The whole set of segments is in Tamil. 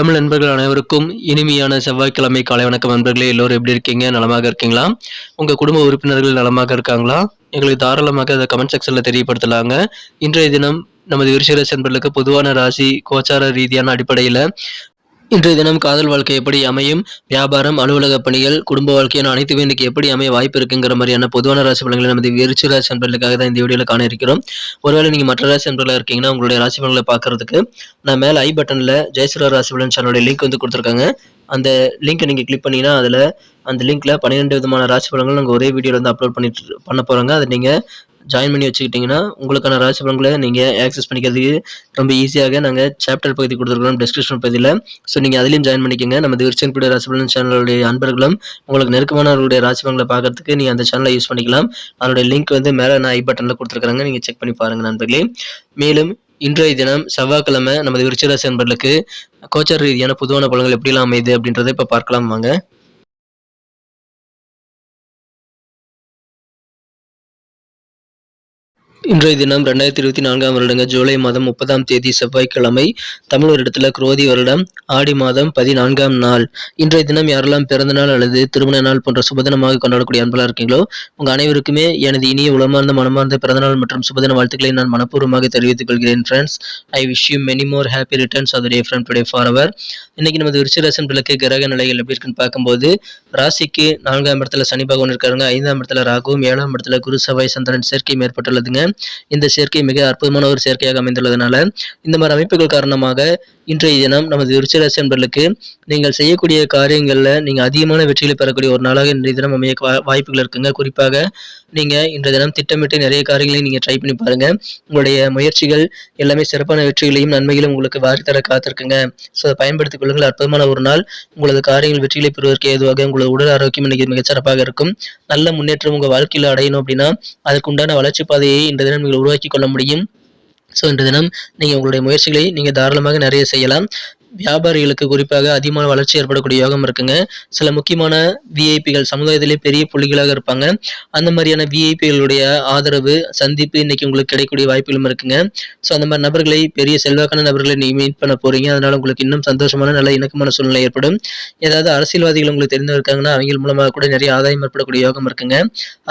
தமிழ் நண்பர்கள் அனைவருக்கும் இனிமையான செவ்வாய்க்கிழமை காலை வணக்கம் நண்பர்களே. எல்லோரும் எப்படி இருக்கீங்க? நலமாக இருக்கீங்களா? உங்க குடும்ப உறுப்பினர்கள் நலமாக இருக்காங்களா? எங்களுக்கு தாராளமாக அதை கமெண்ட் செக்ஷன்ல தெரியப்படுத்தலாங்க. இன்றைய தினம் நமது விருச்சிகராசி நண்பர்களுக்கு பொதுவான ராசி கோச்சார ரீதியான அடிப்படையில் இன்றைய தினம் காதல் வாழ்க்கை எப்படி அமையும்? வியாபாரம் அலுவலக பணிகள் குடும்ப வாழ்க்கையான அனைத்துமே இன்னைக்கு எப்படி அமைய வாய்ப்பு இருக்குங்கிற மாதிரியான பொதுவான ராசி பலன்களை நமது விருச்சி ராசி நண்பர்களுக்காக தான் இந்த வீடியோவில் காண இருக்கிறோம். ஒருவேளை நீங்கள் மற்ற ராசி நண்பர்களாக இருக்கீங்கன்னா உங்களுடைய ராசி பலன்களை பார்க்கறதுக்கு நான் மேலே ஐ பட்டனில் ஜெயசுரா ராசி பலன் சேனலோட லிங்க் வந்து கொடுத்துருக்காங்க. அந்த லிங்க்கை நீங்கள் கிளிக் பண்ணீங்கன்னா அதில் அந்த லிங்க்ல பன்னிரெண்டு விதமான ராசி பலன்கள் நாங்கள் ஒரே வீடியோவில் வந்து அப்லோட் பண்ணிட்டு பண்ண போகிறாங்க அதை நீங்கள் ஜாயின் பண்ணி வச்சுக்கிட்டிங்கன்னா உங்களுக்கான ராசி பலன்களை நீங்கள் ஆக்சஸ் பண்ணிக்கிறதுக்கு ரொம்ப ஈஸியாக நாங்கள் சாப்டர் பகுதி கொடுத்துருக்கோம் டிஸ்கிரிப்ஷன் பகுதியில். ஸோ நீங்கள் அதிலையும் ஜாயின் பண்ணிக்கோங்க. நமது விருச்சன்புடைய ராசி பலன் சேனலுடைய அன்பர்களும் உங்களுக்கு நெருக்கமானவர்களுடைய ராசி பலன்களை பார்க்கறதுக்கு நீங்கள் அந்த சேனலை யூஸ் பண்ணிக்கலாம். அதனுடைய லிங்க் வந்து மேலே நான் ஐ பட்டனில் கொடுத்துருக்காங்க நீங்கள் செக் பண்ணி பாருங்கள் நண்பர்களே. மேலும் இன்றைய தினம் செவ்வாய்க்கிழமை நமது விருச்சிராசி நண்பர்களுக்கு கோச்சார் ரீதியான பொதுவான பலன்கள் எப்படிலாம் அமையுது அப்படின்றத இப்போ பார்க்கலாம் வாங்க. இன்றைய தினம் ரெண்டாயிரத்தி இருபத்தி நான்காம் வருடங்க ஜூலை மாதம் முப்பதாம் தேதி செவ்வாய்க்கிழமை தமிழ் வருடத்தில் குரோதி வருடம் ஆடி மாதம் பதினான்காம் நாள். இன்றைய தினம் யாரெல்லாம் பிறந்த நாள் அல்லது திருமண நாள் போன்ற சுபதினமாக கொண்டாடக்கூடிய அன்பலாக இருக்கீங்களோ உங்கள் அனைவருக்குமே எனது இனிய உளமார்ந்த மனமார்ந்த பிறந்தநாள் மற்றும் சுபதின வாழ்த்துக்களை நான் மனப்பூர்வமாக தெரிவித்துக் கொள்கிறேன் friends I wish you many more happy returns of day from today for our இன்னைக்கு நமது விருச்சிராசன் விளக்கு கிரக நிலைகள் எப்படி இருக்குன்னு பார்க்கும்போது ராசிக்கு நான்காம் இடத்துல சனி பகவான் இருக்காருங்க ஐந்தாம் இடத்துல ராகுவும் ஏழாம் இடத்துல குரு செவ்வாய் சந்திரன் சேர்க்கை ஏற்பட்டுள்ளதுங்க இந்த சேர்க்கை மிக அற்புதமான ஒரு சேர்க்கையாக அமைந்துள்ளதுனால இந்த மாதிரி அமைப்புகள் காரணமாக இன்றைய தினம் நமது விருச்சராசி நண்பர்களுக்கு நீங்கள் செய்யக்கூடிய காரியங்களில் நீங்கள் அதிகமான வெற்றிகளை பெறக்கூடிய ஒரு நாளாக இன்றைய தினம் அமைய வாய்ப்புகள் இருக்குங்க. குறிப்பாக நீங்கள் இன்றைய தினம் திட்டமிட்டு நிறைய காரியங்களையும் நீங்கள் ட்ரை பண்ணி பாருங்கள் உங்களுடைய முயற்சிகள் எல்லாமே சிறப்பான வெற்றிகளையும் நன்மைகளும் உங்களுக்கு வாரி தர காத்திருக்குங்க. ஸோ அதை பயன்படுத்திக் கொள்ளுங்கள். அற்புதமான ஒரு நாள். உங்களது காரியங்கள் வெற்றிகளை பெறுவதற்கு ஏதுவாக உங்களது உடல் ஆரோக்கியம் இன்னைக்கு மிகச்சிறப்பாக இருக்கும். நல்ல முன்னேற்றம் உங்கள் வாழ்க்கையில் அடையணும் அப்படின்னா அதுக்கு உண்டான வளர்ச்சி பாதையை இன்றைய தினம் நீங்கள் உருவாக்கி கொள்ள முடியும். ஸோ இன்று தினம் நீங்கள் உங்களுடைய முயற்சிகளை நீங்கள் தாராளமாக நிறைய செய்யலாம். வியாபாரிகளுக்கு குறிப்பாக அதிகமான வளர்ச்சி ஏற்படக்கூடிய யோகம் இருக்குங்க. சில முக்கியமான விஐபிகள் சமுதாயத்திலே பெரிய புள்ளிகளாக இருப்பாங்க. அந்த மாதிரியான விஐபிகளுடைய ஆதரவு சந்திப்பு இன்னைக்கு உங்களுக்கு கிடைக்கக்கூடிய வாய்ப்புகளும் இருக்குங்க. ஸோ அந்த மாதிரி நபர்களை பெரிய செல்வாக்கான நபர்களை நீங்க மீட் பண்ண போறீங்க. அதனால உங்களுக்கு இன்னும் சந்தோஷமான நல்ல இணக்கமான சூழ்நிலை ஏற்படும். ஏதாவது அரசியல்வாதிகள் உங்களுக்கு தெரிந்து இருக்காங்கன்னா அவங்க மூலமாக கூட நிறைய ஆதாயம் ஏற்படக்கூடிய யோகம் இருக்குங்க.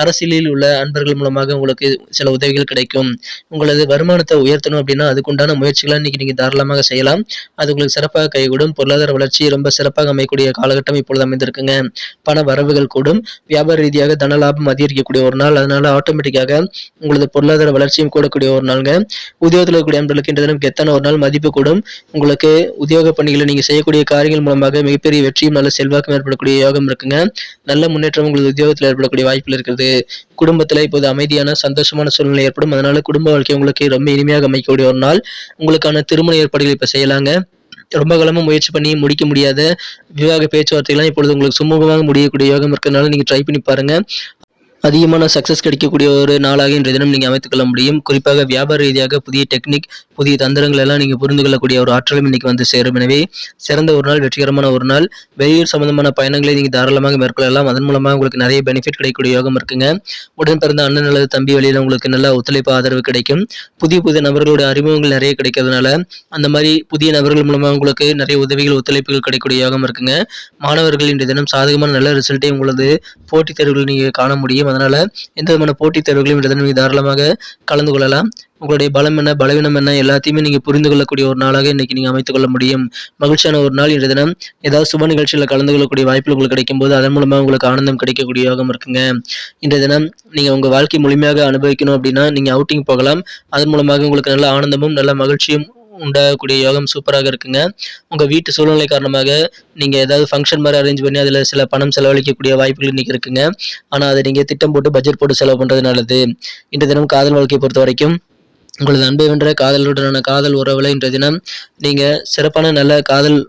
அரசியலில் உள்ள அன்பர்கள் மூலமாக உங்களுக்கு சில உதவிகள் கிடைக்கும். உங்களது வருமானத்தை உயர்த்தணும் அப்படின்னா அதுக்குண்டான முயற்சிகளை இன்னைக்கு நீங்க தாராளமாக செய்யலாம். அது உங்களுக்கு சிறப்பாக கைகூடும். பொருளாதார வளர்ச்சி ரொம்ப சிறப்பாக அமையக்கூடிய காலகட்டம் இப்பொழுது அமைந்திருக்குங்க. பண வரவுகள் கூடும். வியாபார ரீதியாக தன லாபம் அதிகரிக்கக்கூடிய ஒரு நாள். அதனால ஆட்டோமேட்டிக்காக உங்களது பொருளாதார வளர்ச்சியும் கூடக்கூடிய ஒரு நாளுங்க. உத்தியோகத்தில் இருக்கக்கூடிய அன்பர்களுக்கு இன்றைய தினம் கெத்தான ஒரு நாள். மதிப்பு கூடும். உங்களுக்கு உத்தியோக பணிகளை நீங்க செய்யக்கூடிய காரியங்கள் மூலமாக மிகப்பெரிய வெற்றியும் நல்ல செல்வாக்கும் ஏற்படக்கூடிய யோகம் இருக்குங்க. நல்ல முன்னேற்றம் உங்களது உத்தியோகத்தில் ஏற்படக்கூடிய வாய்ப்புகள் இருக்கிறது. குடும்பத்தில் இப்போது அமைதியான சந்தோஷமான சூழ்நிலை ஏற்படும். அதனால குடும்ப வாழ்க்கை உங்களுக்கு ரொம்ப இனிமையாக அமைக்கக்கூடிய ஒரு நாள். உங்களுக்கான திருமண ஏற்பாடுகள் இப்போ செய்யலாங்க. ரொம்ப காலமாக முயற்சி பண்ணி முடிக்க முடியாத விவாக பேச்சுவார்த்தைகள்லாம் இப்பொழுது உங்களுக்கு சுமூகமாக முடியக்கூடிய யோகம் இருக்கிறதுனால நீங்கள் ட்ரை பண்ணி பாருங்கள் அதிகமான சக்சஸ் கிடைக்கக்கூடிய ஒரு நாளாக இன்றைய தினம் நீங்கள் அமைத்துக்கொள்ள முடியும். குறிப்பாக வியாபார ரீதியாக புதிய டெக்னிக் புதிய தந்திரங்கள் எல்லாம் நீங்கள் புரிந்து கொள்ளக்கூடிய ஒரு ஆற்றலும் இன்னைக்கு வந்து சேரும். எனவே சிறந்த ஒரு நாள் வெற்றிகரமான ஒரு நாள். வெளியூர் சம்பந்தமான பயணங்களை நீங்கள் தாராளமாக மேற்கொள்ளலாம். அதன் மூலமாக உங்களுக்கு நிறைய பெனிஃபிட் கிடைக்கக்கூடிய யோகம் இருக்குங்க. உடன் பிறந்த அண்ணன் அல்லது தம்பி வழியில் உங்களுக்கு நல்ல ஒத்துழைப்பு ஆதரவு கிடைக்கும். புதிய புதிய நபர்களுடைய அறிமுகங்கள் நிறைய கிடைக்கிறதுனால அந்த மாதிரி புதிய நபர்கள் மூலமாக உங்களுக்கு நிறைய உதவிகள் ஒத்துழைப்புகள் கிடைக்கக்கூடிய யோகம் இருக்குங்க. மாணவர்கள் இன்றைய தினம் சாதகமான நல்ல ரிசல்ட்டை உங்களது போட்டித் தேர்வுகள் நீங்கள் காண முடியும். அதனால எந்த விதமான போட்டித் தேர்வுகளையும் இன்றைய நீங்கள் தாராளமாக கலந்து கொள்ளலாம். உங்களுடைய பலம் என்ன பலவீனம் என்ன எல்லாத்தையுமே நீங்கள் புரிந்து கொள்ளக்கூடிய ஒரு நாளாக இன்னைக்கு நீங்கள் அமைத்துக் கொள்ள முடியும். மகிழ்ச்சியான ஒரு நாள் இன்றைய தினம். ஏதாவது சுப நிகழ்ச்சியில் கலந்து கொள்ளக்கூடிய வாய்ப்புகள் உங்களுக்கு கிடைக்கும் போது அதன் மூலமாக உங்களுக்கு ஆனந்தம் கிடைக்கக்கூடிய யோகம் இருக்குங்க. இன்றைய தினம் நீங்கள் உங்கள் வாழ்க்கை முழுமையாக அனுபவிக்கணும் அப்படின்னா நீங்கள் அவுட்டிங் போகலாம். அதன் மூலமாக உங்களுக்கு நல்ல ஆனந்தமும் நல்ல மகிழ்ச்சியும் உண்டாகக்கூடிய யோகம் சூப்பராக இருக்குங்க. உங்கள் வீட்டு சூழ்நிலை காரணமாக நீங்கள் ஏதாவது ஃபங்க்ஷன் மாதிரி அரேஞ்ச் பண்ணி அதில் சில பணம் செலவழிக்கக்கூடிய வாய்ப்புகள் இன்றைக்கி இருக்குங்க. ஆனால் அதை நீங்கள் திட்டம் போட்டு பட்ஜெட் போட்டு செலவு பண்ணுறது நல்லது. இன்றைய தினம் காதல் வாழ்க்கையை பொறுத்த வரைக்கும் உங்களது அன்பை வென்ற காதலுடனான காதல் உறவுல இன்றைய தினம் நீங்கள் சிறப்பான நல்ல காதல்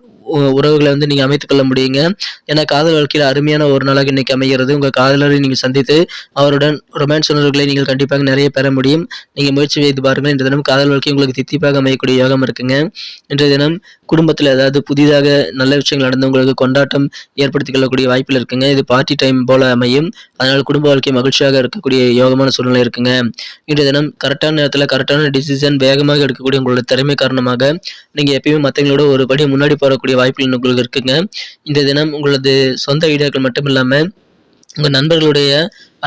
உறவுகளை வந்து நீங்கள் அமைத்துக்கொள்ள முடியுங்க. ஏன்னா காதல் வாழ்க்கையில் அருமையான ஒரு நாளாக இன்னைக்கு அமைகிறது. உங்கள் காதலரை நீங்கள் சந்தித்து அவருடன் ரொமான்ஸ் உணர்வுகளை நீங்கள் கண்டிப்பாக நிறைய பெற முடியும். நீங்கள் முயற்சி செய்து பாருங்கள். இன்றைய தினம் காதல் வாழ்க்கை உங்களுக்கு தித்திப்பாக அமையக்கூடிய யோகம் இருக்குங்க. இன்றைய தினம் குடும்பத்தில் ஏதாவது புதிதாக நல்ல விஷயங்கள் நடந்து உங்களுக்கு கொண்டாட்டம் ஏற்படுத்திக் கொள்ளக்கூடிய வாய்ப்பில் இருக்குங்க. இது பார்ட்டி டைம் போல அமையும். அதனால் குடும்ப வாழ்க்கை மகிழ்ச்சியாக இருக்கக்கூடிய யோகமான சூழ்நிலை இருக்குங்க. இன்றைய தினம் கரெக்டான நேரத்தில் கரெக்டான டிசிஷன் வேகமாக எடுக்கக்கூடிய உங்களோட திறமை காரணமாக நீங்கள் எப்பயுமே மற்றவங்களோட ஒரு படி முன்னாடி போகக்கூடிய வாய்ப்புகள் உங்களுக்கு இருக்குங்க. இந்த தினம் உங்களது சொந்த ஐடியாக்கள் மட்டும் இல்லாமல் உங்கள் நண்பர்களுடைய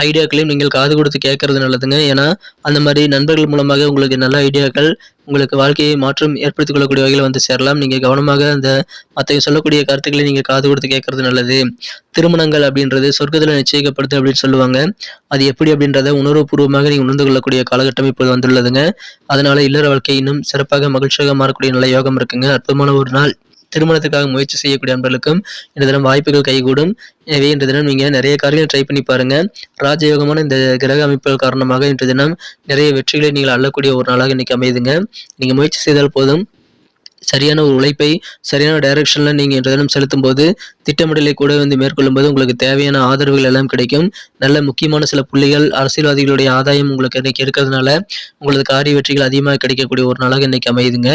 ஐடியாக்களையும் நீங்கள் காது கொடுத்து கேட்கறது நல்லதுங்க. ஏன்னா அந்த மாதிரி நண்பர்கள் மூலமாக உங்களுக்கு நல்ல ஐடியாக்கள் உங்களுக்கு வாழ்க்கையை மாற்றம் ஏற்படுத்திக் கொள்ளக்கூடிய வகையில் வந்து சேரலாம். நீங்கள் கவனமாக அந்த மற்ற சொல்லக்கூடிய கருத்துக்களை நீங்கள் காது கொடுத்து கேட்கறது நல்லது. திருமணங்கள் அப்படின்றது சொர்க்கத்தில் நிச்சயிக்கப்படுது அப்படின்னு சொல்லுவாங்க. அது எப்படி அப்படின்றத உணர்வுபூர்வமாக நீங்கள் உணர்ந்து கொள்ளக்கூடிய காலகட்டம் இப்போது வந்துள்ளதுங்க. அதனால இல்லற வாழ்க்கை இன்னும் சிறப்பாக மகிழ்ச்சியாக மாறக்கூடிய நல்ல யோகம் இருக்குங்க. அற்புதமான ஒரு நாள். திருமணத்துக்காக முயற்சி செய்யக்கூடிய அன்பர்களுக்கும் இந்த தினம் வாய்ப்புகள் கைகூடும். எனவே இன்று தினம் நீங்கள் நிறைய காரியங்கள் ட்ரை பண்ணி பாருங்க. ராஜயோகமான இந்த கிரக அமைப்புகள் காரணமாக இன்று தினம் நிறைய வெற்றிகளை நீங்கள் அள்ளக்கூடிய ஒரு நாளாக இன்னைக்கு அமையுதுங்க. நீங்கள் முயற்சி செய்தால் போதும். சரியான ஒரு உழைப்பை சரியான டைரக்ஷனில் நீங்கள் இன்று தினம் செலுத்தும் போது திட்டமிடலை கூட வந்து மேற்கொள்ளும் போது உங்களுக்கு தேவையான ஆதரவுகள் எல்லாம் கிடைக்கும். நல்ல முக்கியமான சில புள்ளிகள் அரசியல்வாதிகளுடைய ஆதாயம் உங்களுக்கு இன்றைக்கு இருக்கிறதுனால உங்களது காரிய வெற்றிகள் அதிகமாக கிடைக்கக்கூடிய ஒரு நாளாக இன்றைக்கி அமையுதுங்க.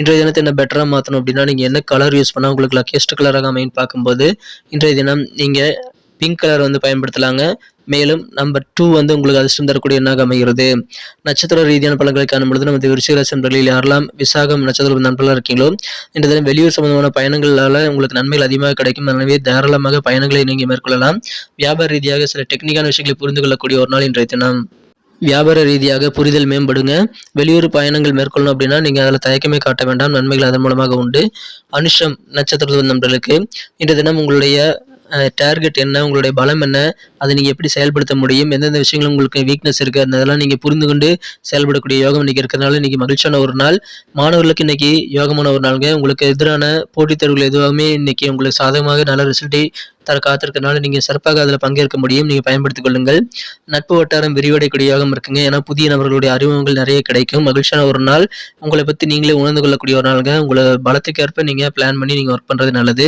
இன்றைய தினத்தை என்ன பெட்டராக மாற்றணும் அப்படின்னா நீங்கள் என்ன கலர் யூஸ் பண்ணால் உங்களுக்கு லக்கியஸ்ட் கலராக அமைன்னு பார்க்கும்போது இன்றைய தினம் நீங்கள் பிங்க் கலர் வந்து பயன்படுத்தலாங்க. மேலும் நம்பர் டூ வந்து உங்களுக்கு அதிர்ஷ்டம் தரக்கூடிய எண்ணாக அமைகிறது? நட்சத்திர ரீதியான பலன்களை காணும் பொழுது நமது விருச்சிகராசி நண்பர்களில் யாரெல்லாம் விசாகம் நட்சத்திர நண்பர்களாக இருக்கீங்களோ இந்த தினம் வெளியூர் சம்பந்தமான பயணங்களால் உங்களுக்கு நன்மைகள் அதிகமாக கிடைக்கும். எனவே தாராளமாக பயணங்களை நீங்கள் மேற்கொள்ளலாம். வியாபார ரீதியாக சில டெக்னிக்கான விஷயங்களை புரிந்து கொள்ளக்கூடிய ஒரு நாள் இன்றைய தினம். வியாபார ரீதியாக புரிதல் மேம்படுங்க. வெளியூர் பயணங்கள் மேற்கொள்ளணும் அப்படின்னா நீங்கள் அதில் தயக்கமே காட்ட வேண்டாம். நன்மைகள் அதன் மூலமாக உண்டு. அனுஷம் நட்சத்திர நண்பர்களுக்கு இன்றைய தினம் உங்களுடைய டார்கெட் என்ன உங்களுடைய பலம் என்ன அதை நீங்கள் எப்படி செயல்படுத்த முடியும் எந்தெந்த விஷயங்கள் உங்களுக்கு வீக்னஸ் இருக்குது அதெல்லாம் நீங்கள் புரிந்து கொண்டு செயல்படக்கூடிய யோகம் இன்னைக்கு இருக்கிறதுனால இன்றைக்கி மகிழ்ச்சியான ஒரு நாள். மாணவர்களுக்கு இன்னைக்கு யோகமான ஒரு நாளுங்க. உங்களுக்கு எதிரான போட்டித் தேர்வுகள் எதுவாகவே இன்றைக்கி உங்களுக்கு சாதகமாக நல்ல ரிசல்ட்டை தர காத்திருக்கனால நீங்கள் சிறப்பாக அதில் பங்கேற்க முடியும். நீங்கள் பயன்படுத்திக் கொள்ளுங்கள். நட்பு வட்டாரம் விரிவடைக்கூடியதாகவும் யோகம் இருக்குங்க. ஏன்னா புதிய நபர்களுடைய அறிமுகங்கள் நிறைய கிடைக்கும். மகிழ்ச்சியான ஒரு நாள். உங்களை பற்றி நீங்களே உணர்ந்து கொள்ளக்கூடிய ஒரு நாளுங்க. உங்களை பலத்துக்கேற்ப நீங்கள் பிளான் பண்ணி நீங்கள் ஒர்க் பண்ணுறது நல்லது.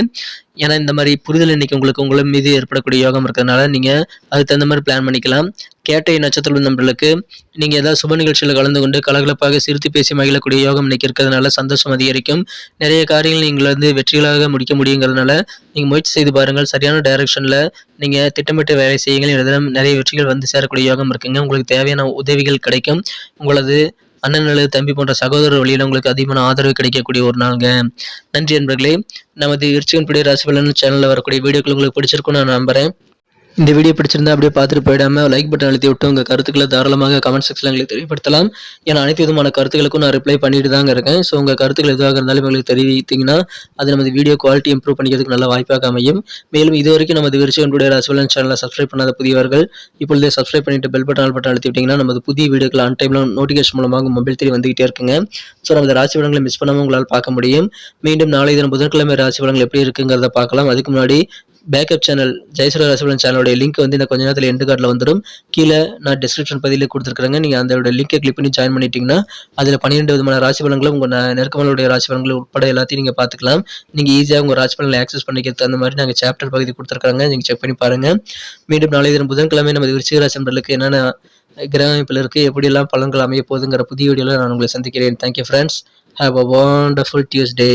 ஏன்னா இந்த மாதிரி புரிதல் இன்னைக்கு உங்களுக்கு உங்களை மீது ஏற்படக்கூடிய யோகம் இருக்கிறதுனால நீங்கள் அதுக்கு தகுந்த மாதிரி பிளான் பண்ணிக்கலாம். கேட்டை நட்சத்திரம் நண்பர்களுக்கு நீங்கள் ஏதாவது சுப நிகழ்ச்சியில் கலந்து கொண்டு கலகலப்பாக சிரித்து பேசி மகிழக்கூடிய யோகம் இன்னைக்கு இருக்கிறதுனால சந்தோஷம் அதிகரிக்கும். நிறைய காரியங்கள் நீங்கள் வந்து வெற்றிகளாக முடிக்க முடியுங்கிறதுனால நீங்கள் முயற்சி செய்து பாருங்கள். சரியான டைரக்ஷனில் நீங்கள் திட்டமிட்டு வேலை செய்யுங்கள். இதெல்லாம் நிறைய வெற்றிகள் வந்து சேரக்கூடிய யோகம் இருக்குங்க. உங்களுக்கு தேவையான உதவிகள் கிடைக்கும். உங்களது அண்ணன் அல்லது தம்பி போன்ற சகோதரர் வழியில் உங்களுக்கு அதிகமான ஆதரவு கிடைக்கக்கூடிய ஒரு நாளுங்க. நன்றி நண்பர்களே நமது விருச்சிகன் பிடி ராசி பலன் சேனலில் வரக்கூடிய வீடியோக்கள் உங்களுக்கு பிடிச்சிருக்கும்னு நான் நம்புறேன். இந்த வீடியோ பிடிச்சிருந்தா அப்படியே பார்த்துட்டு போயிடாம லைக் பட்டன் அழுத்தி விட்டு உங்கள் கருத்துக்களை தாராளமாக கமெண்ட் செக்ஷனில் எங்களுக்கு தெரியப்படுத்தலாம். ஏன்னா அனைத்து விதமான கருத்துக்களுக்கும் நான் ரிப்ளை பண்ணிட்டு தாங்க இருக்கேன். ஸோ உங்கள் கருத்துக்கள் எதுவாக இருந்தாலும் எங்களுக்கு தெரிவித்தீங்கன்னா அது நமது வீடியோ குவாலிட்டி இம்ப்ரூவ் பண்ணிக்கிறதுக்கு நல்ல வாய்ப்பாக அமையும். மேலும் இது வரைக்கும் நமது விருச்சிகனுடைய ராசிவலன் சேனலை சப்ஸ்கிரைப் பண்ணாத புதியவர்கள் இப்பொழுதே சப்ஸ்கிரைப் பண்ணிட்டு பெல் பட்டன் ஆல் பட்டன் அழுத்தி விட்டிங்கன்னா நமது புதிய வீடியோக்கள் ஆன் டைமில் நோட்டிஃபிகேஷன் மூலமாக மொபைல் தேடி வந்துகிட்டே இருக்குங்க. ஸோ நமது ராசி பலன்களை மிஸ் பண்ணாமல் உங்களால் பார்க்க முடியும். மீண்டும் நாளை தினம் புதன்கிழமை ராசி பலன்கள் எப்படி இருக்குங்கிறத பார்க்கலாம். அதுக்கு முன்னாடி பேக்கப் சேனல் ஜெயசுரா ரசபலன் சேனலோட லிங்க் வந்து இந்த கொஞ்ச நேரத்தில் எண்டு கார்டில் வந்துடும். கீழே நான் டிஸ்கிரிப்ஷன் பதிவில் கொடுத்துருக்குறேங்க. நீங்கள் அதோட லிங்கை கிளிக் பண்ணி ஜாயின் பண்ணிட்டீங்கன்னா அதில் பன்னிரெண்டு விதமான ராசி பலன்களும் உங்கள் நெருக்கமலுடைய ராசி பலன்கள் உட்பட எல்லாத்தையும் நீங்கள் பார்த்துக்கலாம். நீங்கள் ஈஸியாக உங்கள் ராசி பலனை ஆக்சஸ் பண்ணிக்கிறது அந்த மாதிரி நாங்கள் சாப்டர் பகுதி கொடுத்துருக்காங்க நீங்கள் செக் பண்ணி பாருங்கள் மீண்டும் நாளை தினம் புதன்கிழமை நமது விருச்சிக ராசி நண்பர்களுக்கு என்னென்ன கிரக அமைப்பில் இருக்குது எப்படியெல்லாம் பலன்கள் அமைய போகுதுங்கிற புதிய வீடியோவில் நான் உங்களை சந்திக்கிறேன். Thank you friends have a wonderful Tuesday